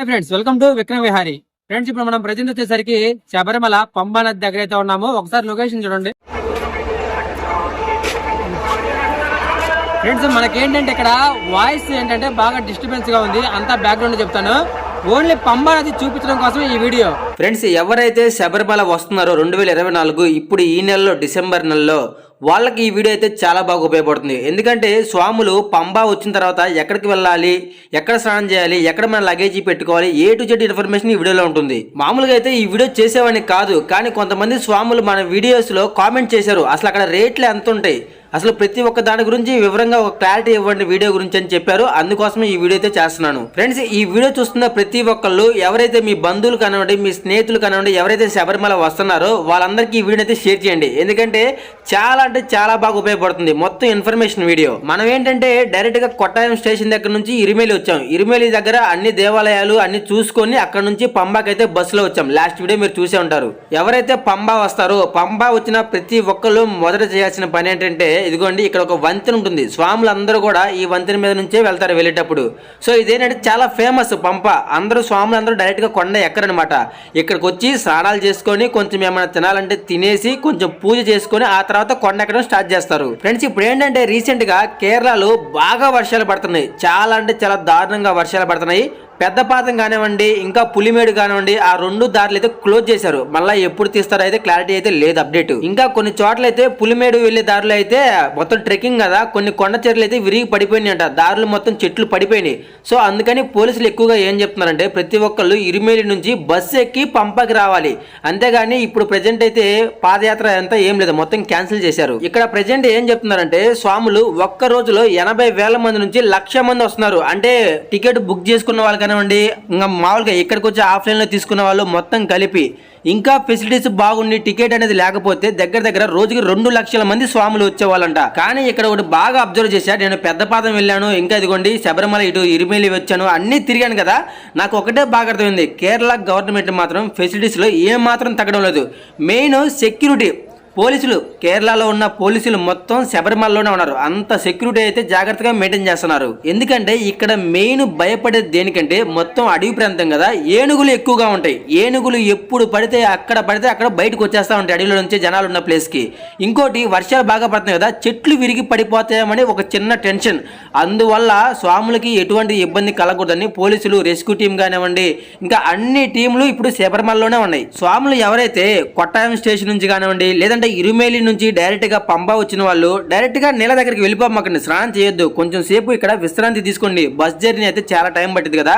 Hi friends welcome to Vikram Vihari friends ఇప్పుడు మనం present వచ్చేసరికి శబరిమల పంబా నది దగ్గర అయితే ఉన్నాము. ఒకసారి లొకేషన్ చూడండి. ఫ్రెండ్స్ మనకేంటంటే ఇక్కడ వాయిస్ ఏంటంటే బాగా డిస్టర్బెన్స్గా ఉంది. అంతా బ్యాక్గ్రౌండ్ చెప్తాను. ఓన్లీ పంబా నది చూపించడం కోసం ఈ వీడియో ఫ్రెండ్స్ ఎవరైతే శబరిమల వస్తున్నారో రెండు వేల ఇరవై నాలుగు ఇప్పుడు ఈ నెలలో డిసెంబర్ నెలలో వాళ్ళకి ఈ వీడియో అయితే చాలా బాగా ఉపయోగపడుతుంది. ఎందుకంటే స్వాములు పంబా వచ్చిన తర్వాత ఎక్కడికి వెళ్ళాలి ఎక్కడ స్నానం చేయాలి ఎక్కడ మన లగేజీ పెట్టుకోవాలి ఏ టు జెడ్ ఇన్ఫర్మేషన్ ఈ వీడియోలో ఉంటుంది. మామూలుగా అయితే ఈ వీడియో చేసేవాడిని కాదు కానీ కొంతమంది స్వాములు మన వీడియోస్లో కామెంట్ చేశారు. అసలు అక్కడ రేట్లు ఎంత ఉంటాయి? అసలు ప్రతి ఒక్క దాని గురించి వివరంగా ఒక క్లారిటీ ఇవ్వండి వీడియో గురించి అని చెప్పారు. అందుకోసమే ఈ వీడియో అయితే చేస్తున్నాను. ఫ్రెండ్స్ ఈ వీడియో చూస్తున్న ప్రతి ఒక్కళ్ళు ఎవరైతే మీ బంధువులు కానివ్వండి మీ స్నేహితులు కానివ్వండి ఎవరైతే శబరిమల వస్తున్నారో వాళ్ళందరికీ ఈ వీడియో అయితే షేర్ చేయండి. ఎందుకంటే చాలా అంటే చాలా బాగా ఉపయోగపడుతుంది మొత్తం ఇన్ఫర్మేషన్ వీడియో. మనం ఏంటంటే డైరెక్ట్గా కొట్టాయం స్టేషన్ దగ్గర నుంచి ఇరిమేలి వచ్చాం. ఇరిమేలి దగ్గర అన్ని దేవాలయాలు అన్ని చూసుకొని అక్కడ నుంచి పంబాకైతే బస్సులో వచ్చాం. లాస్ట్ వీడియో మీరు చూసే ఉంటారు. ఎవరైతే పంబా వస్తారో పంబా వచ్చిన ప్రతి ఒక్కళ్ళు మొదట చేయాల్సిన పని ఏంటంటే ఇదిగోండి ఇక్కడ ఒక వంతెన ఉంటుంది. స్వాములు అందరూ కూడా ఈ వంతెన మీద నుంచే వెళ్తారు వెళ్ళేటప్పుడు. సో ఇదేంటంటే చాలా ఫేమస్ పంప. అందరూ స్వాములు అందరూ డైరెక్ట్గా కొండ ఎక్కరనమాట ఇక్కడికి వచ్చి స్నానాలు చేసుకొని కొంచెం ఏమైనా తినాలంటే తినేసి కొంచెం పూజ చేసుకొని ఆ తర్వాత కొండ ఎక్కడం స్టార్ట్ చేస్తారు. ఫ్రెండ్స్ ఇప్పుడు ఏంటంటే రీసెంట్గా కేరళలో బాగా వర్షాలు పడుతున్నాయి. చాలా అంటే చాలా దారుణంగా వర్షాలు పడుతున్నాయి. పెద్దపాతం కానివ్వండి ఇంకా పులిమేడు కానివ్వండి ఆ రెండు దారులు అయితే క్లోజ్ చేశారు. మళ్ళీ ఎప్పుడు తీస్తారో అయితే క్లారిటీ అయితే లేదు అప్డేట్. ఇంకా కొన్ని చోట్ల అయితే పులిమేడు వెళ్ళే దారులు అయితే మొత్తం ట్రెక్కింగ్ కదా కొన్ని కొండ చెర్లు అయితే విరిగి పడిపోయినాయంట. అంట దారులు మొత్తం చెట్లు పడిపోయినాయి. సో అందుకని పోలీసులు ఎక్కువగా ఏం చెప్తున్నారంటే ప్రతి ఒక్కళ్ళు ఇరిమేలి నుంచి బస్సు ఎక్కి పంపకి రావాలి. అంతేగాని ఇప్పుడు ప్రజెంట్ అయితే పాదయాత్ర అంతా ఏం లేదు మొత్తం క్యాన్సిల్ చేశారు. ఇక్కడ ప్రజెంట్ ఏం చెప్తున్నారంటే స్వాములు ఒక్క రోజులో ఎనభై వేల మంది నుంచి లక్ష మంది వస్తున్నారు. అంటే టికెట్ బుక్ చేసుకున్న వాళ్ళు కానివ్వండి ఇంకా మామూలుగా ఇక్కడికి వచ్చి ఆఫ్లైన్లో తీసుకున్న వాళ్ళు మొత్తం కలిపి ఇంకా ఫెసిలిటీస్ బాగుండి టికెట్ అనేది లేకపోతే దగ్గర దగ్గర రోజుకి రెండు లక్షల మంది స్వాములు వచ్చేవాళ్ళంట. కానీ ఇక్కడ ఒకటి బాగా అబ్జర్వ్ చేశా. నేను పెద్దపాదం వెళ్ళాను. ఇంకా ఇదిగోండి శబరిమల ఇటు ఇరిమేలి వచ్చాను. అన్నీ తిరిగాను కదా. నాకు ఒకటే బాగా అర్థమైంది. కేరళ గవర్నమెంట్ మాత్రం ఫెసిలిటీస్లో ఏమాత్రం తగ్గడం లేదు. మెయిన్ సెక్యూరిటీ పోలీసులు కేరళలో ఉన్న పోలీసులు మొత్తం శబరిమలలోనే ఉన్నారు. అంత సెక్యూరిటీ అయితే జాగ్రత్తగా మెయింటైన్ చేస్తున్నారు. ఎందుకంటే ఇక్కడ మెయిన్ భయపడేది దేనికంటే మొత్తం అడవి ప్రాంతం కదా ఏనుగులు ఎక్కువగా ఉంటాయి. ఏనుగులు ఎప్పుడు పడితే అక్కడ పడితే అక్కడ బయటకు వచ్చేస్తా ఉంటాయి అడవిలో నుంచి జనాలు ఉన్న ప్లేస్కి. ఇంకోటి వర్షాలు బాగా పడుతున్నాయి కదా చెట్లు విరిగి పడిపోతాయమని ఒక చిన్న టెన్షన్ అందువల్ల స్వాములకి ఎటువంటి ఇబ్బంది కలగకూడదని పోలీసులు రెస్క్యూ టీం కానివ్వండి ఇంకా అన్ని టీంలు ఇప్పుడు శబరిమలలోనే ఉన్నాయి. స్వాములు ఎవరైతే కొట్టాయం స్టేషన్ నుంచి కానివ్వండి లేదంటే ఇరుమేలి నుంచి డైరెక్ట్గా పంప వచ్చిన వాళ్ళు డైరెక్ట్గా నీళ్ళ దగ్గరికి వెళ్ళిపోమ్మకండి స్నానం చేయొద్దు. కొంచెం సేపు ఇక్కడ విశ్రాంతి తీసుకోండి. బస్ జర్నీ అయితే చాలా టైం పట్టింది కదా.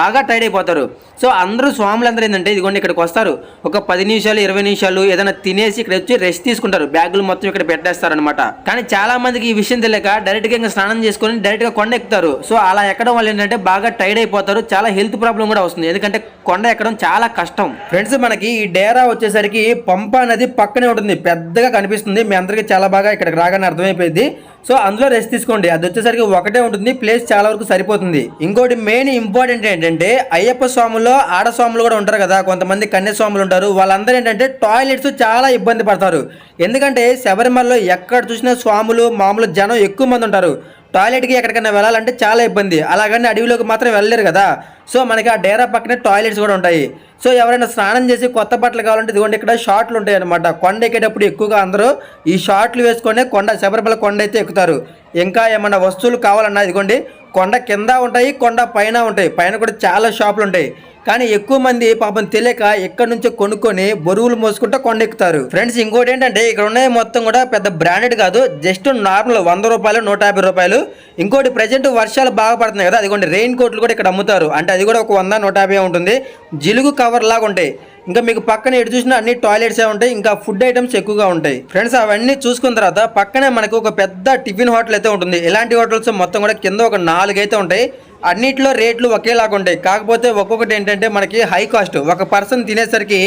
బాగా టైర్డ్ అయిపోతారు. సో అందరూ స్వాములందరూ ఏంటంటే ఇదిగోండి ఇక్కడికి వస్తారు. ఒక పది నిమిషాలు ఇరవై నిమిషాలు ఏదైనా తినేసి ఇక్కడ వచ్చి రెస్ట్ తీసుకుంటారు. బ్యాగులు మొత్తం ఇక్కడ పెట్టేస్తారు అనమాట కానీ చాలా మందికి ఈ విషయం తెలియక డైరెక్ట్గా ఇంకా స్నానం చేసుకొని డైరెక్ట్గా కొండ ఎక్కుతారు. సో అలా ఎక్కడం వల్ల ఏంటంటే బాగా టైర్డ్ అయిపోతారు. చాలా హెల్త్ ప్రాబ్లం కూడా వస్తుంది. ఎందుకంటే కొండ ఎక్కడం చాలా కష్టం. ఫ్రెండ్స్ మనకి ఈ డేరా వచ్చేసరికి పంప అనేది పక్కనే ఉంటుంది. పెద్దగా కనిపిస్తుంది. మీ అందరికీ చాలా బాగా ఇక్కడికి రాగానే అర్థమైపోయింది. సో అందులో రెస్ట్ తీసుకోండి. అది వచ్చేసరికి ఒకటే ఉంటుంది. ప్లేస్ చాలా వరకు సరిపోతుంది. ఇంకోటి మెయిన్ ఇంపార్టెంట్ ఏంటంటే అయ్యప్ప స్వాములో ఆడ స్వాములు కూడా ఉంటారు కదా. కొంతమంది కన్య స్వాములు ఉంటారు. వాళ్ళందరూ ఏంటంటే టాయిలెట్స్ చాలా ఇబ్బంది పడతారు. ఎందుకంటే శబరిమలలో ఎక్కడ చూసినా స్వాములు మామూలు జనం ఎక్కువ మంది ఉంటారు. టాయిలెట్కి ఎక్కడికైనా వెళ్ళాలంటే చాలా ఇబ్బంది. అలాగని అడవిలోకి మాత్రం వెళ్ళలేరు కదా. సో మనకి ఆ డేరా పక్కనే టాయిలెట్స్ కూడా ఉంటాయి. సో ఎవరైనా స్నానం చేసి కొత్త బట్టలు కావాలంటే ఇదిగోండి ఇక్కడ షార్ట్లు ఉంటాయి అనమాట కొండ ఎక్కేటప్పుడు ఎక్కువగా అందరూ ఈ షార్ట్లు వేసుకొని కొండ శబరిమల కొండ అయితే ఎక్కుతారు. ఇంకా ఏమన్నా వస్తువులు కావాలన్నా ఇదిగోండి కొండ కింద ఉంటాయి కొండ పైన ఉంటాయి. పైన కూడా చాలా షాపులు ఉంటాయి. కానీ ఎక్కువ మంది పాపం తెలియక ఎక్కడి నుంచో కొనుక్కొని బరువులు మోసుకుంటూ కొండెక్కుతారు. ఫ్రెండ్స్ ఇంకోటి ఏంటంటే ఇక్కడ ఉన్నాయి మొత్తం కూడా పెద్ద బ్రాండెడ్ కాదు. జస్ట్ నార్మల్ వంద రూపాయలు నూట యాభై రూపాయలు. ఇంకోటి ప్రజెంట్ వర్షాలు బాగా పడుతున్నాయి కదా అదిగోండి రెయిన్ కోట్లు కూడా ఇక్కడ అమ్ముతారు. అంటే అది కూడా ఒక వంద నూట యాభై ఉంటుంది. జిలుగు కవర్ లాగా ఉంటాయి. ఇంకా మీకు పక్కన ఎటు చూసినా అన్ని టాయిలెట్సే ఉంటాయి ఇంకా ఫుడ్ ఐటమ్స్ ఎక్కువగా ఉంటాయి. ఫ్రెండ్స్ అవన్నీ చూసుకున్న తర్వాత పక్కనే మనకు ఒక పెద్ద టిఫిన్ హోటల్ అయితే ఉంటుంది. ఇలాంటి హోటల్స్ మొత్తం కూడా కింద ఒక నాలుగు అయితే ఉంటాయి. అన్నిట్లో రేట్లు ఒకేలాగా ఉంటాయి. కాకపోతే ఒక్కొక్కటి ఏంటంటే మనకి హై కాస్ట్. ఒక పర్సన్ తినేసరికి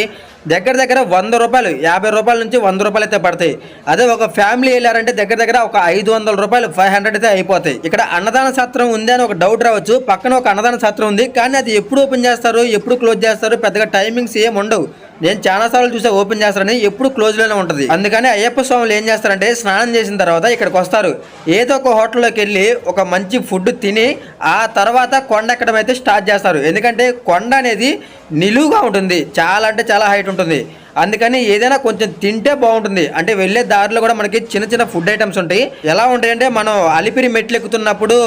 దగ్గర దగ్గర వంద రూపాయలు యాభై రూపాయల నుంచి వంద రూపాయలు అయితే పడతాయి. అదే ఒక ఫ్యామిలీ వెళ్ళారంటే దగ్గర దగ్గర ఒక ఐదు వందల రూపాయలు ఫైవ్ హండ్రెడ్ అయితే అయిపోతాయి. ఇక్కడ అన్నదాన సత్రం ఉంది అని ఒక డౌట్ రావచ్చు. పక్కన ఒక అన్నదాన సత్రం ఉంది. కానీ అది ఎప్పుడు ఓపెన్ చేస్తారు ఎప్పుడు క్లోజ్ చేస్తారు పెద్దగా టైమింగ్స్ ఏమి ఉండవు. నేను చాలా సార్లు చూసే ఓపెన్ చేస్తారని ఎప్పుడు క్లోజ్లోనే ఉంటుంది. అందుకని అయ్యప్ప స్వాములు ఏం చేస్తారంటే స్నానం చేసిన తర్వాత ఇక్కడికి వస్తారు. ఏదో ఒక హోటల్లోకి వెళ్ళి ఒక మంచి ఫుడ్ తిని ఆ తర్వాత కొండ ఎక్కడం అయితే స్టార్ట్ చేస్తారు. ఎందుకంటే కొండ అనేది నిలువుగా ఉంటుంది. చాలా అంటే చాలా హైట్ ఉంటుంది. అందుకని ఏదైనా కొంచెం తింటే బాగుంటుంది. అంటే వెళ్ళే దారిలో కూడా మనకి చిన్న చిన్న ఫుడ్ ఐటమ్స్ ఉంటాయి. ఎలా ఉంటాయంటే మనం అలిపిరి మెట్లు ఎక్కుతున్నప్పుడు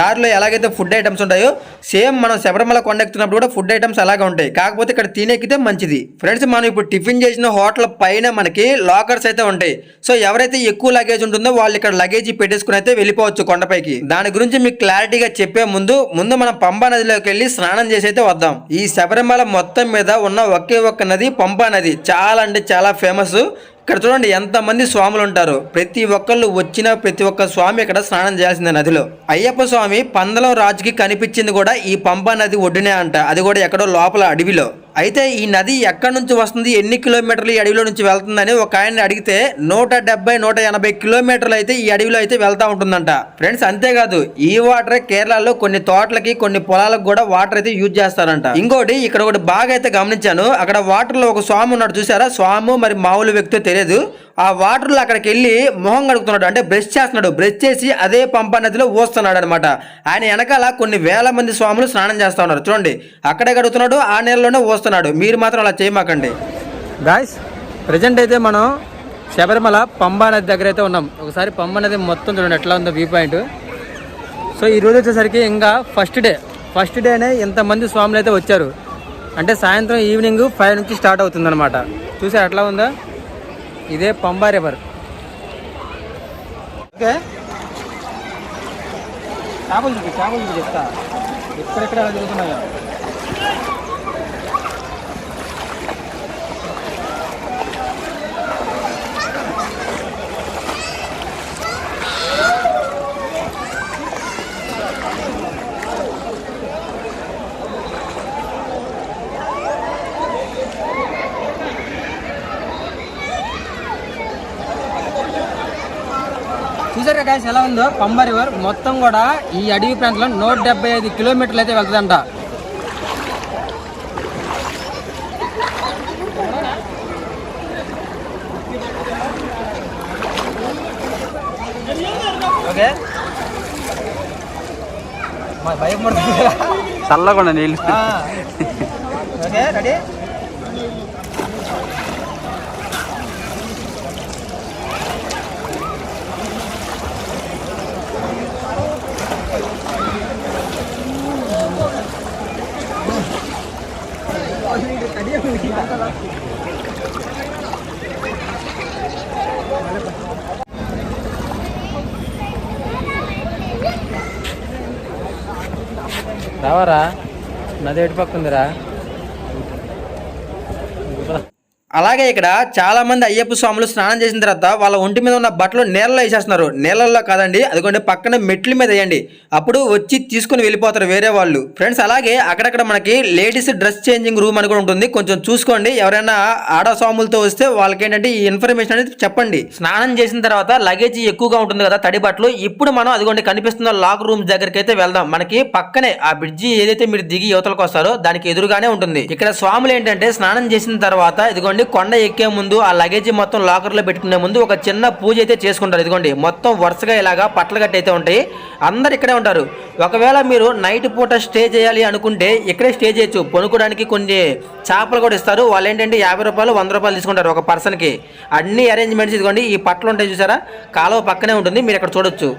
దారిలో ఎలాగైతే ఫుడ్ ఐటమ్స్ ఉంటాయో సేమ్ మనం శబరిమల కొండ ఎక్కుతున్నప్పుడు కూడా ఫుడ్ ఐటమ్స్ అలాగే ఉంటాయి. కాకపోతే ఇక్కడ తినేకితే మంచిది. ఫ్రెండ్స్ మనం ఇప్పుడు టిఫిన్ చేసిన హోటల్ పైన మనకి లాకర్స్ అయితే ఉంటాయి. సో ఎవరైతే ఎక్కువ లగేజ్ ఉంటుందో వాళ్ళు ఇక్కడ లగేజ్ పెట్టేసుకుని అయితే వెళ్ళిపోవచ్చు కొండపైకి. దాని గురించి మీకు క్లారిటీగా చెప్పే ముందు ముందు మనం పంబా నదిలోకి వెళ్ళి స్నానం చేసి అయితే వద్దాం. ఈ శబరిమల మొత్తం మీద ఉన్న ఒకే ఒక్క నది పంబా నది. చాలా అంటే చాలా ఫేమస్. ఇక్కడ చూడండి ఎంతమంది స్వాములు ఉంటారు. ప్రతి ఒక్కళ్ళు వచ్చిన ప్రతి ఒక్క స్వామి ఇక్కడ స్నానం చేయాల్సిందే నదిలో. అయ్యప్ప స్వామి పందలం రాజుకి కనిపించింది కూడా ఈ పంపా నది ఒడ్డునే అంట. అది కూడా ఎక్కడో లోపల అడవిలో. అయితే ఈ నది ఎక్కడి నుంచి వస్తుంది ఎన్ని కిలోమీటర్లు ఈ అడవిలో నుంచి వెళ్తుందని ఒక ఆయన అడిగితే నూట డెబ్బై నూట ఎనభై కిలోమీటర్లు అయితే ఈ అడవిలో అయితే వెళ్తా ఉంటుందంట. ఫ్రెండ్స్ అంతేకాదు ఈ వాటర్ కేరళలో కొన్ని తోటలకి కొన్ని పొలాలకు కూడా వాటర్ అయితే యూజ్ చేస్తారంట. ఇంకోటి ఇక్కడ ఒకటి బాగా అయితే గమనించాను. అక్కడ వాటర్లో ఒక స్వామి ఉన్నాడు చూసారా? స్వాము మరి మామూలు వ్యక్తి తెలియదు. ఆ వాటర్లో అక్కడికి వెళ్ళి మొహం కడుగుతున్నాడు అంటే బ్రష్ చేస్తున్నాడు. బ్రష్ చేసి అదే పంపా నదిలో ఊస్తున్నాడు అనమాట ఆయన వెనకాల కొన్ని వేల మంది స్వాములు స్నానం చేస్తా ఉన్నారు. చూడండి అక్కడే కడుగుతున్నాడు ఆ నీళ్ళలోనే పోస్తున్నాడు మీరు మాత్రం అలా చేయమాకండి. గాయస్ ప్రజెంట్ అయితే మనం శబరిమల పంబా నది దగ్గర అయితే ఉన్నాం. ఒకసారి పంబా నది మొత్తం చూడండి ఎట్లా ఉందో వ్యూ పాయింట్ సో ఈ రోజు వచ్చేసరికి ఇంకా ఫస్ట్ డే ఫస్ట్ డేనే ఇంతమంది స్వాములు అయితే వచ్చారు. అంటే సాయంత్రం ఈవినింగ్ ఫైవ్ నుంచి స్టార్ట్ అవుతుంది అనమాట చూసారు ఎట్లా ఉందా? ఇదే పంబా రివర్ ఓకే. చేపలు చూపి చేపలు చూపి చెప్తా. ఎక్కడెక్కడ అలా guys ఎలా ఉందో? పంబ రివర్ మొత్తం కూడా ఈ అడవి ప్రాంతంలో నూట డెబ్బై ఐదు కిలోమీటర్లు అయితే వెళ్తుందంట. ఓకే. చల్లకుండా నీళ్ళు. Okay ready? రావారా? నది ఎటు పక్క ఉందిరా అలాగే ఇక్కడ చాలా మంది అయ్యప్ప స్వాములు స్నానం చేసిన తర్వాత వాళ్ళ ఒంటి మీద ఉన్న బట్టలు నీళ్ళలో వేసేస్తున్నారు. నీళ్ళల్లో కాదండి అదిగోండి పక్కన మెట్ల మీద వేయండి. అప్పుడు వచ్చి తీసుకుని వెళ్ళిపోతారు వేరే వాళ్ళు. ఫ్రెండ్స్ అలాగే అక్కడక్కడ మనకి లేడీస్ డ్రెస్ చేంజింగ్ రూమ్ అని కూడా ఉంటుంది. కొంచెం చూసుకోండి. ఎవరైనా ఆడ స్వాములతో వస్తే వాళ్ళకి ఏంటంటే ఈ ఇన్ఫర్మేషన్ అనేది చెప్పండి. స్నానం చేసిన తర్వాత లగేజ్ ఎక్కువగా ఉంటుంది కదా తడి బట్టలు. ఇప్పుడు మనం అదిగోండి కనిపిస్తున్న లాక్ రూమ్ దగ్గరికి అయితే వెళ్దాం. మనకి పక్కనే ఆ బ్రిడ్జి ఏదైతే మీరు దిగి యువతలకు వస్తారో దానికి ఎదురుగానే ఉంటుంది. ఇక్కడ స్వాములు ఏంటంటే స్నానం చేసిన తర్వాత ఇదిగోండి కొండ ఎక్కే ముందు ఆ లగేజ్ మొత్తం లాకర్లో పెట్టుకునే ముందు ఒక చిన్న పూజ అయితే చేసుకుంటారు. ఇదిగోండి మొత్తం వరుసగా ఇలాగా పట్ల గట్టి అయితే ఉంటాయి. అందరు ఇక్కడే ఉంటారు. ఒకవేళ మీరు నైట్ పూట స్టే చేయాలి అనుకుంటే ఇక్కడే స్టే చేయొచ్చు. కొనుక్కోవడానికి కొన్ని చేపలు కూడా ఇస్తారు. వాళ్ళు ఏంటంటే యాభై రూపాయలు వంద రూపాయలు తీసుకుంటారు ఒక పర్సన్కి. అన్ని అరేంజ్మెంట్స్ ఇదిగోండి ఈ పట్లు ఉంటాయి చూసారా? కాలువ పక్కనే ఉంటుంది మీరు ఇక్కడ చూడొచ్చు.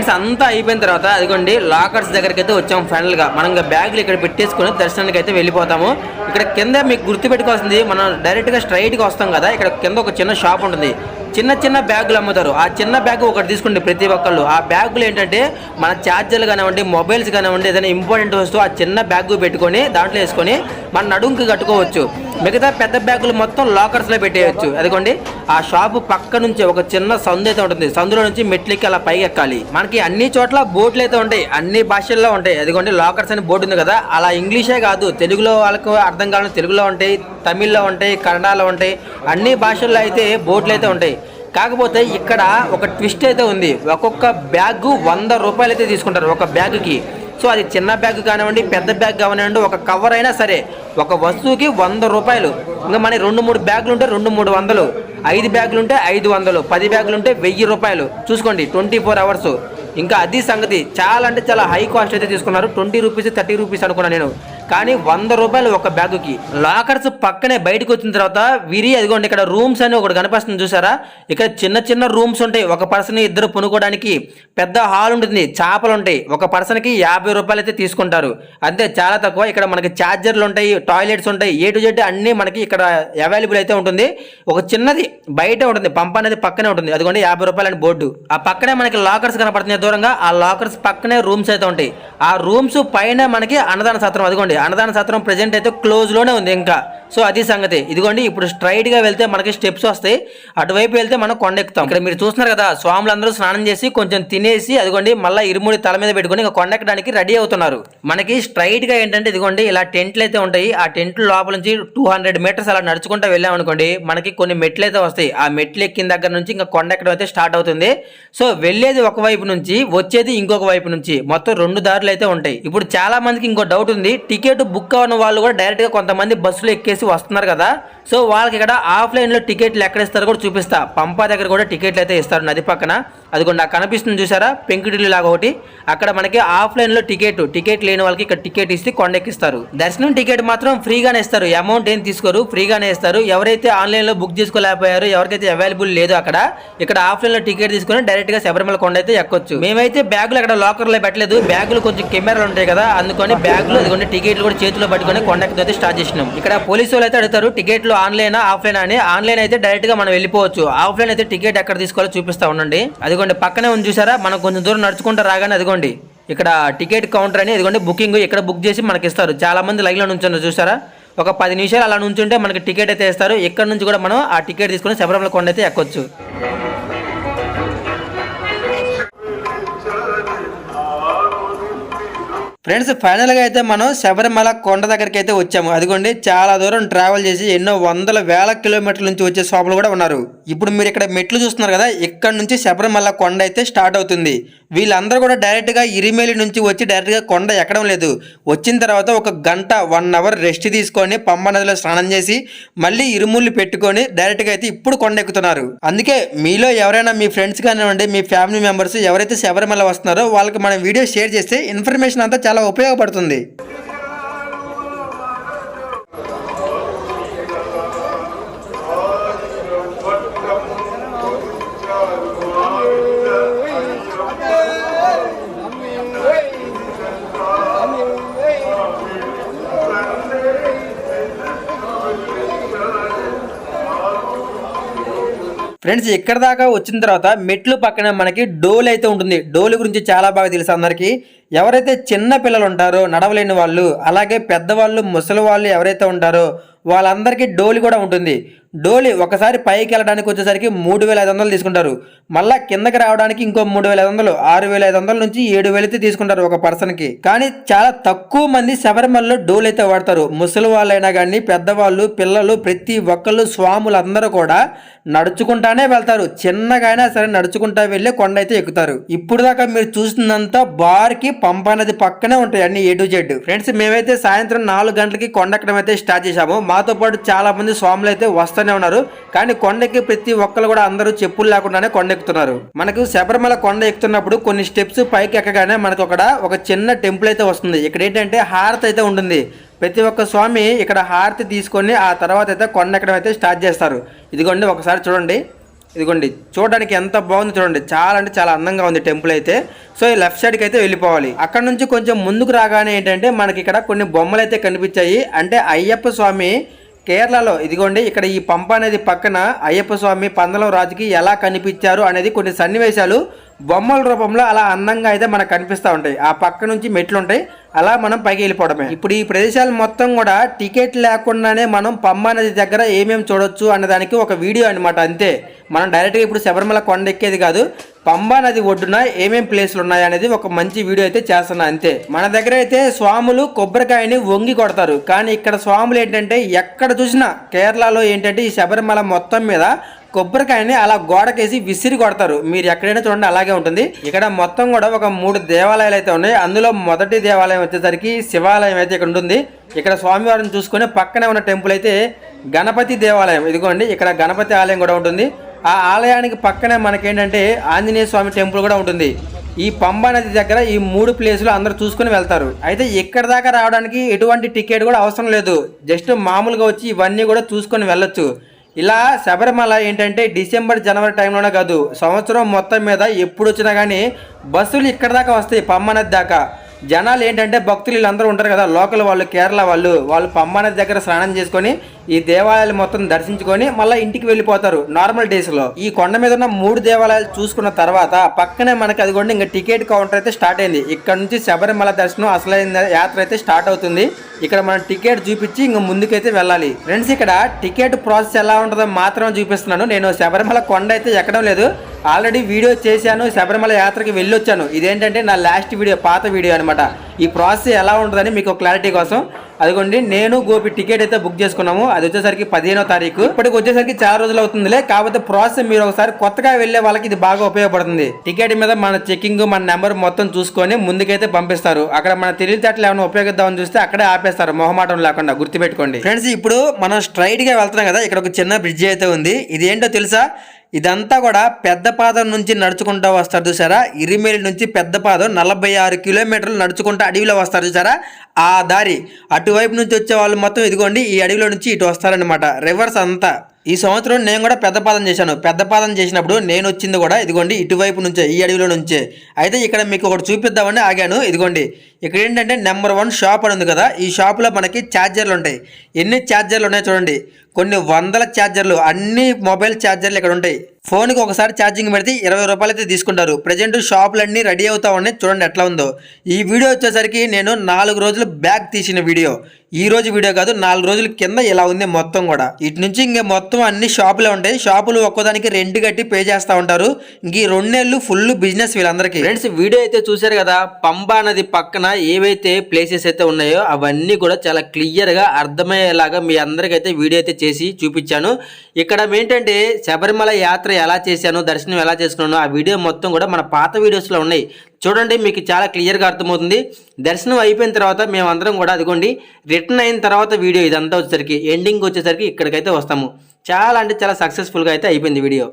ఫ్రెండ్స్ అంతా అయిపోయిన తర్వాత అదిగోండి లాకర్స్ దగ్గరికి అయితే వచ్చాము ఫైనల్గా. మనం బ్యాగ్లు బ్యాగులు ఇక్కడ పెట్టేసుకుని దర్శనానికి అయితే వెళ్ళిపోతాము. ఇక్కడ కింద మీకు గుర్తు పెట్టుకోవాల్సింది మనం డైరెక్ట్గా స్ట్రైట్గా వస్తాం కదా ఇక్కడ కింద ఒక చిన్న షాప్ ఉంటుంది. చిన్న చిన్న బ్యాగులు అమ్ముతారు. ఆ చిన్న బ్యాగ్ ఒకటి తీసుకోండి ప్రతి ఒక్కళ్ళు. ఆ బ్యాగులు ఏంటంటే మన ఛార్జర్లు కానివ్వండి మొబైల్స్ కానివ్వండి ఏదైనా ఇంపార్టెంట్ వస్తువు ఆ చిన్న బ్యాగ్ పెట్టుకొని దాంట్లో వేసుకొని మన నడుంకి కట్టుకోవచ్చు. మిగతా పెద్ద బ్యాగులు మొత్తం లాకర్స్లో పెట్టేయచ్చు. అదిగోండి ఆ షాపు పక్క నుంచి ఒక చిన్న సందు అయితే ఉంటుంది. సందులో నుంచి మెట్లెక్కి అలా పైకి ఎక్కాలి మనకి అన్ని చోట్ల బోట్లు అయితే ఉంటాయి. అన్ని భాషల్లో ఉంటాయి. అదిగోండి లాకర్స్ అని బోర్డు ఉంది కదా అలా ఇంగ్లీషే కాదు. తెలుగులో వాళ్ళకు అర్థం కావాలని తెలుగులో ఉంటాయి తమిళ్ళో ఉంటాయి కన్నడలో ఉంటాయి. అన్ని భాషల్లో అయితే బోట్లు అయితే ఉంటాయి. కాకపోతే ఇక్కడ ఒక ట్విస్ట్ అయితే ఉంది. ఒక్కొక్క బ్యాగ్ వంద రూపాయలు అయితే తీసుకుంటారు ఒక బ్యాగ్కి. సో అది చిన్న బ్యాగ్ కానివ్వండి పెద్ద బ్యాగ్ కానివ్వండి ఒక కవర్ అయినా సరే ఒక వస్తువుకి వంద రూపాయలు. ఇంకా మన రెండు మూడు బ్యాగులు ఉంటే రెండు మూడు వందలు. ఐదు బ్యాగులు ఉంటే ఐదు వందలు. పది బ్యాగులు ఉంటే వెయ్యి రూపాయలు. చూసుకోండి ట్వంటీ ఫోర్ అవర్స్ ఇంకా అది సంగతి. చాలా అంటే చాలా హై కాస్ట్ అయితే తీసుకున్నారు. ట్వంటీ రూపీస్ థర్టీ రూపీస్ అనుకున్నాను నేను. కానీ వంద రూపాయలు ఒక బ్యాగుకి. లాకర్స్ పక్కనే బయటకు వచ్చిన తర్వాత విరి అదిగోండి ఇక్కడ రూమ్స్ అని ఒకటి కనిపిస్తుంది చూసారా? ఇక్కడ చిన్న చిన్న రూమ్స్ ఉంటాయి. ఒక పర్సన్ ఇద్దరు పునుకోవడానికి పెద్ద హాల్ ఉంటుంది. చేపలు ఉంటాయి. ఒక పర్సన్కి యాభై రూపాయలు అయితే తీసుకుంటారు. అంతే చాలా తక్కువ. ఇక్కడ మనకి ఛార్జర్లు ఉంటాయి టాయిలెట్స్ ఉంటాయి. ఏ టు జెడ్ అన్నీ మనకి ఇక్కడ అవైలబుల్ అయితే ఉంటుంది. ఒక చిన్నది బయట ఉంటుంది. పంప్ అనేది పక్కనే ఉంటుంది. అదిగోండి యాభై రూపాయలు అని బోర్డు. ఆ పక్కనే మనకి లాకర్స్ కనపడుతున్నాయి దూరంగా. ఆ లాకర్స్ పక్కనే రూమ్స్ అయితే ఉంటాయి. ఆ రూమ్స్ పైన మనకి అన్నదాన సత్రం అదిగోండి అన్నదాన సత్రం ప్రెజెంట్ అయితే క్లోజ్లోనే ఉంది ఇంకా. సో అది సంగతి. ఇదిగోండి ఇప్పుడు స్ట్రైట్గా వెళ్తే మనకి స్టెప్స్ వస్తాయి. అటువైపు వెళ్తే మనం కొండెక్కుతాం. ఇక్కడ మీరు చూస్తున్నారు కదా స్వాములందరూ స్నానం చేసి కొంచెం తినేసి అదిగోండి మళ్ళీ ఇరుముడి తల మీద పెట్టుకొని ఇంకా కొండెక్కడానికి రెడీ అవుతున్నారు. మనకి స్ట్రైట్గా ఏంటంటే ఇదిగోండి ఇలా టెంట్లు అయితే ఉంటాయి. ఆ టెంట్ లోపల నుంచి టూ హండ్రెడ్ మీటర్స్ అలా నడుచుకుంటూ వెళ్ళాం అనుకోండి మనకి కొన్ని మెట్లు అయితే వస్తాయి. ఆ మెట్లు ఎక్కిన దగ్గర నుంచి ఇంకా కొండెక్కడం అయితే స్టార్ట్ అవుతుంది. సో వెళ్ళేది ఒక వైపు నుంచి వచ్చేది ఇంకొక వైపు నుంచి. మొత్తం రెండు దారులు అయితే ఉంటాయి. ఇప్పుడు చాలా మందికి ఇంకో డౌట్ ఉంది. టికెట్ బుక్ అవ్వని వాళ్ళు కూడా డైరెక్ట్గా కొంతమంది బస్సులో ఎక్కేసి వస్తున్నారు కదా సో వాళ్ళకి ఇక్కడ ఆఫ్లైన్లో టికెట్లు ఎక్కడ ఇస్తారో కూడా చూపిస్తా. పంపా దగ్గర కూడా టికెట్లు అయితే ఇస్తారు నది పక్కన. అదిగోండి నాకు కనిపిస్తుంది చూసారా? పెంకుటిల్లు లాగా ఒకటి. అక్కడ మనకి ఆఫ్లైన్లో టికెట్ టికెట్ లేని వాళ్ళకి ఇక్కడ టికెట్ ఇస్తే కొండెక్కిస్తారు. దర్శనం టికెట్ మాత్రం ఫ్రీగానే ఇస్తారు. అమౌంట్ ఏం తీసుకోరు ఫ్రీగానే ఇస్తారు. ఎవరైతే ఆన్లైన్లో బుక్ చేసుకోలేకపోయారో ఎవరికైతే అవైలబుల్ లేదో అక్కడ ఇక్కడ ఆఫ్లైన్లో టికెట్ తీసుకొని డైరెక్ట్గా శబరిమల కొండ అయితే ఎక్కొచ్చు. మేమైతే బ్యాగులు అక్కడ లాకర్లో పెట్టలేదు. బ్యాగులు కొంచెం కెమెరాలు ఉంటాయి కదా అందుకని బ్యాగులు అదిగోండి టికెట్లు కూడా చేతిలో పట్టుకొని కొండెక్కితే స్టార్ట్ చేసినాం. ఇక్కడ పోలీసు వాళ్ళు అయితే అడుగుతారు టికెట్లు ఆన్లైన్ ఆఫ్లైన్ అని. ఆన్లైన్ అయితే డైరెక్ట్గా మనం వెళ్ళిపోవచ్చు. ఆఫ్లైన్ అయితే టికెట్ ఎక్కడ తీసుకోవాలో చూపిస్తా ఉండండి. అదిగోండి పక్కనే ఉంది చూసారా? మనం కొంచెం దూరం నడుచుకుంటూ రాగానే అదిగోండి ఇక్కడ టికెట్ కౌంటర్ అని ఇదిగోండి బుకింగ్ ఇక్కడ బుక్ చేసి మనకి ఇస్తారు చాలా మంది లైన్లో నుంచున్నారు చూసారా? ఒక పది నిమిషాలు అలా నుంచుంటే మనకి టికెట్ అయితే ఇస్తారు. ఇక్కడ నుంచి కూడా మనం ఆ టికెట్ తీసుకొని శబరిమల కొండ అయితే ఎక్కొచ్చు. ఫ్రెండ్స్ ఫైనల్గా అయితే మనం శబరిమల కొండ దగ్గరికి అయితే వచ్చాము. అదిగోండి చాలా దూరం ట్రావెల్ చేసి ఎన్నో వందల వేల కిలోమీటర్ల నుంచి వచ్చే షాపులు కూడా ఉన్నారు. ఇప్పుడు మీరు ఇక్కడ మెట్లు చూస్తున్నారు కదా ఇక్కడ నుంచి శబరిమల కొండ అయితే స్టార్ట్ అవుతుంది. వీళ్ళందరూ కూడా డైరెక్ట్గా ఇరిమేలి నుంచి వచ్చి డైరెక్ట్గా కొండ ఎక్కడం లేదు. వచ్చిన తర్వాత ఒక గంట వన్ అవర్ రెస్ట్ తీసుకొని పంబ నదిలో స్నానం చేసి మళ్ళీ ఇరుముళ్ళు పెట్టుకొని డైరెక్ట్గా అయితే ఇప్పుడు కొండ ఎక్కుతున్నారు. అందుకే మీలో ఎవరైనా మీ ఫ్రెండ్స్ కానివ్వండి మీ ఫ్యామిలీ మెంబర్స్ ఎవరైతే శబరిమల వస్తున్నారో వాళ్ళకి మనం వీడియో షేర్ చేస్తే ఇన్ఫర్మేషన్ అంతా చాలా ఉపయోగపడుతుంది. ఫ్రెండ్స్ ఇక్కడ దాకా వచ్చిన తర్వాత మెట్లు పక్కన మనకి డోల్ అయితే ఉంటుంది. డోలు గురించి చాలా బాగా తెలుసు అందరికీ. ఎవరైతే చిన్న పిల్లలు ఉంటారో నడవలేని వాళ్ళు అలాగే పెద్దవాళ్ళు ముసలి వాళ్ళు ఎవరైతే ఉంటారో వాళ్ళందరికీ డోలు కూడా ఉంటుంది. డోలి ఒకసారి పైకి వెళ్ళడానికి వచ్చేసరికి మూడు వేల ఐదు వందలు తీసుకుంటారు. మళ్ళీ కిందకి రావడానికి ఇంకో మూడు వేల ఐదు వందలు ఆరు వేల ఐదు వందల నుంచి ఏడు వేలు అయితే తీసుకుంటారు ఒక పర్సన్కి కానీ చాలా తక్కువ మంది శబరిమలలో డోలు అయితే వాడతారు. ముసలి వాళ్ళైనా కానీ పెద్దవాళ్ళు పిల్లలు ప్రతి ఒక్కళ్ళు స్వాములు అందరూ కూడా నడుచుకుంటానే వెళ్తారు. చిన్నగా అయినా సరే నడుచుకుంటా వెళ్ళి కొండ అయితే ఎక్కుతారు. ఇప్పుడు దాకా మీరు చూసినంత బార్కి పంప నది పక్కనే ఉంటాయి అన్ని ఏ టు జెడ్ ఫ్రెండ్స్ మేమైతే సాయంత్రం నాలుగు గంటలకి కొండ ఎక్కడం అయితే స్టార్ట్ చేశాము. మాతో పాటు చాలా మంది స్వాములు అయితే వస్తూనే ఉన్నారు. కానీ కొండకి ప్రతి ఒక్కరు కూడా అందరూ చెప్పులు లేకుండానే కొండ ఎక్కుతున్నారు మనకు శబరిమల కొండ ఎక్కుతున్నప్పుడు కొన్ని స్టెప్స్ పైకి ఎక్కగానే మనకు అక్కడ ఒక చిన్న టెంపుల్ అయితే వస్తుంది. ఇక్కడ ఏంటంటే హారతి అయితే ఉంటుంది. ప్రతి ఒక్క స్వామి ఇక్కడ హారతి తీసుకొని ఆ తర్వాత అయితే కొండ ఎక్కడం అయితే స్టార్ట్ చేస్తారు. ఇదిగోండి ఒకసారి చూడండి. ఇదిగోండి. చూడడానికి ఎంత బాగుంది చూడండి. చాలా అంటే చాలా అందంగా ఉంది టెంపుల్ అయితే. సో ఈ లెఫ్ట్ సైడ్కి అయితే వెళ్ళిపోవాలి. అక్కడ నుంచి కొంచెం ముందుకు రాగానే ఏంటంటే మనకి ఇక్కడ కొన్ని బొమ్మలు అయితే కనిపించాయి. అంటే అయ్యప్ప స్వామి కేరళలో ఇదిగోండి ఇక్కడ ఈ పంప అనేది పక్కన అయ్యప్ప స్వామి పందలం రాజుకి ఎలా కనిపించారు అనేది కొన్ని సన్నివేశాలు బొమ్మల రూపంలో అలా అందంగా అయితే మనకు కనిపిస్తూ ఉంటాయి. ఆ పక్క నుంచి మెట్లు ఉంటాయి అలా మనం పైకి వెళ్ళిపోవడమే. ఇప్పుడు ఈ ప్రదేశాలు మొత్తం కూడా టికెట్ లేకుండానే మనం పంబా నది దగ్గర ఏమేమి చూడొచ్చు అన్నదానికి ఒక వీడియో అనమాట అంతే. మనం డైరెక్ట్గా ఇప్పుడు శబరిమల కొండ ఎక్కేది కాదు పంబా నది ఒడ్డున ఏమేం ప్లేస్లు ఉన్నాయి అనేది ఒక మంచి వీడియో అయితే చేస్తున్నా. అంతే. మన దగ్గర అయితే స్వాములు కొబ్బరికాయని వంగి కొడతారు. కానీ ఇక్కడ స్వాములు ఏంటంటే ఎక్కడ చూసినా కేరళలో ఏంటంటే ఈ శబరిమల మొత్తం మీద కొబ్బరికాయని అలా గోడకేసి విసిరి కొడతారు. మీరు ఎక్కడైనా చూడండి అలాగే ఉంటుంది. ఇక్కడ మొత్తం కూడా ఒక మూడు దేవాలయాలు అయితే ఉన్నాయి. అందులో మొదటి దేవాలయం వచ్చేసరికి శివాలయం అయితే ఇక్కడ ఉంటుంది. ఇక్కడ స్వామివారిని చూసుకొని పక్కనే ఉన్న టెంపుల్ అయితే గణపతి దేవాలయం. ఇదిగోండి ఇక్కడ గణపతి ఆలయం కూడా ఉంటుంది. ఆ ఆలయానికి పక్కనే మనకేంటంటే ఆంజనేయ స్వామి టెంపుల్ కూడా ఉంటుంది. ఈ పంబా నది దగ్గర ఈ మూడు ప్లేసులు అందరూ చూసుకుని వెళ్తారు. అయితే ఇక్కడ దాకా రావడానికి ఎటువంటి టికెట్ కూడా అవసరం లేదు. జస్ట్ మామూలుగా వచ్చి ఇవన్నీ కూడా చూసుకొని వెళ్ళొచ్చు. ఇలా శబరిమల ఏంటంటే డిసెంబర్ జనవరి టైంలోనే కాదు సంవత్సరం మొత్తం మీద ఎప్పుడు వచ్చినా కానీ బస్సులు ఇక్కడ దాకా వస్తాయి పమ్మనది దాకా. జనాలు ఏంటంటే భక్తులు వీళ్ళందరూ ఉంటారు కదా లోకల్ వాళ్ళు కేరళ వాళ్ళు వాళ్ళు పమ్మనది దగ్గర స్నానం చేసుకొని ఈ దేవాలయాలు మొత్తం దర్శించుకొని మళ్ళీ ఇంటికి వెళ్ళిపోతారు నార్మల్ డేస్లో ఈ కొండ మీద ఉన్న మూడు దేవాలయాలు చూసుకున్న తర్వాత పక్కనే మనకి అది కూడా ఇంకా టికెట్ కౌంటర్ అయితే స్టార్ట్ అయింది. ఇక్కడ నుంచి శబరిమల దర్శనం అసలైన యాత్ర అయితే స్టార్ట్ అవుతుంది. ఇక్కడ మనం టికెట్ చూపించి ఇంకా ముందుకైతే వెళ్ళాలి. ఫ్రెండ్స్ ఇక్కడ టికెట్ ప్రాసెస్ ఎలా ఉంటుందో మాత్రమే చూపిస్తున్నాను. నేను శబరిమల కొండ అయితే ఎక్కడం లేదు. ఆల్రెడీ వీడియో చేశాను శబరిమల యాత్రకి వెళ్ళొచ్చాను. ఇదేంటంటే నా లాస్ట్ వీడియో పాత వీడియో అనమాట ఈ ప్రాసెస్ ఎలా ఉంటుందని మీకు క్లారిటీ కోసం అదిగోండి నేను గోపి టికెట్ అయితే బుక్ చేసుకున్నాము. అది వచ్చేసరికి పదిహేనో తారీఖు. ఇప్పటికి వచ్చేసరికి చాలా రోజులు అవుతుందిలే. కాకపోతే ప్రాసెస్ మీరు ఒకసారి కొత్తగా వెళ్ళే వాళ్ళకి ఇది బాగా ఉపయోగపడుతుంది. టికెట్ మీద మన చెకింగ్ మన నెంబర్ మొత్తం చూసుకొని ముందుకైతే పంపిస్తారు. అక్కడ మన తెలివితేటలు ఏమైనా ఉపయోగిద్దామని చూస్తే అక్కడే ఆపేస్తారు. మొహమాటం లేకుండా గుర్తుపెట్టుకోండి. ఫ్రెండ్స్ ఇప్పుడు మనం స్ట్రైట్గా వెళ్తున్నాం కదా. ఇక్కడ ఒక చిన్న బ్రిడ్జ్ అయితే ఉంది. ఇది ఏంటో తెలుసా? ఇదంతా కూడా పెద్ద పాదం నుంచి నడుచుకుంటూ వస్తారు చూసారా? ఇరిమేలి నుంచి పెద్దపాదం నలభై ఆరు కిలోమీటర్లు నడుచుకుంటూ అడవిలో వస్తారు చూసారా? ఆ దారి. అటువైపు నుంచి వచ్చే వాళ్ళు మొత్తం ఇదిగోండి ఈ అడవిలో నుంచి ఇటు వస్తారనమాట రివర్స్ అంతా. ఈ సంవత్సరం నేను కూడా పెద్దపాదం చేశాను. పెద్ద పాదం చేసినప్పుడు నేను వచ్చింది కూడా ఇదిగోండి ఇటువైపు నుంచే ఈ అడవిలో నుంచే. అయితే ఇక్కడ మీకు ఒకటి చూపిద్దామని ఆగాను. ఇదిగోండి ఇక్కడ ఏంటంటే నెంబర్ వన్ షాప్ అని ఉంది కదా ఈ షాప్లో మనకి ఛార్జర్లు ఉంటాయి. ఎన్ని ఛార్జర్లు ఉన్నాయో చూడండి. కొన్ని వందల ఛార్జర్లు అన్ని మొబైల్ ఛార్జర్లు ఇక్కడ ఉంటాయి. ఫోన్కి ఒకసారి ఛార్జింగ్ పెడితే ఇరవై రూపాయలు అయితే తీసుకుంటారు. ప్రజెంట్ షాపులన్నీ రెడీ అవుతా ఉన్నాయి. చూడండి ఎట్లా ఉందో. ఈ వీడియో వచ్చేసరికి నేను నాలుగు రోజులు బ్యాక్ తీసిన వీడియో. ఈ రోజు వీడియో కాదు నాలుగు రోజుల కింద ఇలా ఉంది మొత్తం కూడా. ఇటు నుంచి ఇంక మొత్తం అన్ని షాపులే ఉంటాయి. షాపులు ఒక్కోదానికి రెంట్ కట్టి పే చేస్తూ ఉంటారు. ఇంక ఈ రెండేళ్ళు ఫుల్ బిజినెస్ వీళ్ళందరికీ. ఫ్రెండ్స్ వీడియో అయితే చూశారు కదా పంబా నది పక్కన ఏవైతే ప్లేసెస్ అయితే ఉన్నాయో అవన్నీ కూడా చాలా క్లియర్గా అర్థమయ్యేలాగా మీ అందరికైతే వీడియో అయితే చేసి చూపించాను. ఇక్కడ ఏంటంటే శబరిమల యాత్ర ఎలా చేశాను దర్శనం ఎలా చేసుకున్నాను ఆ వీడియో మొత్తం కూడా మన పాత వీడియోస్లో ఉన్నాయి. చూడండి మీకు చాలా క్లియర్గా అర్థమవుతుంది. దర్శనం అయిపోయిన తర్వాత మేమందరం కూడా అదిగోండి రిటర్న్ అయిన తర్వాత వీడియో ఇదంతా వచ్చేసరికి ఎండింగ్ వచ్చేసరికి ఇక్కడికైతే వస్తాము. చాలా అంటే చాలా సక్సెస్ఫుల్గా అయితే అయిపోయింది వీడియో.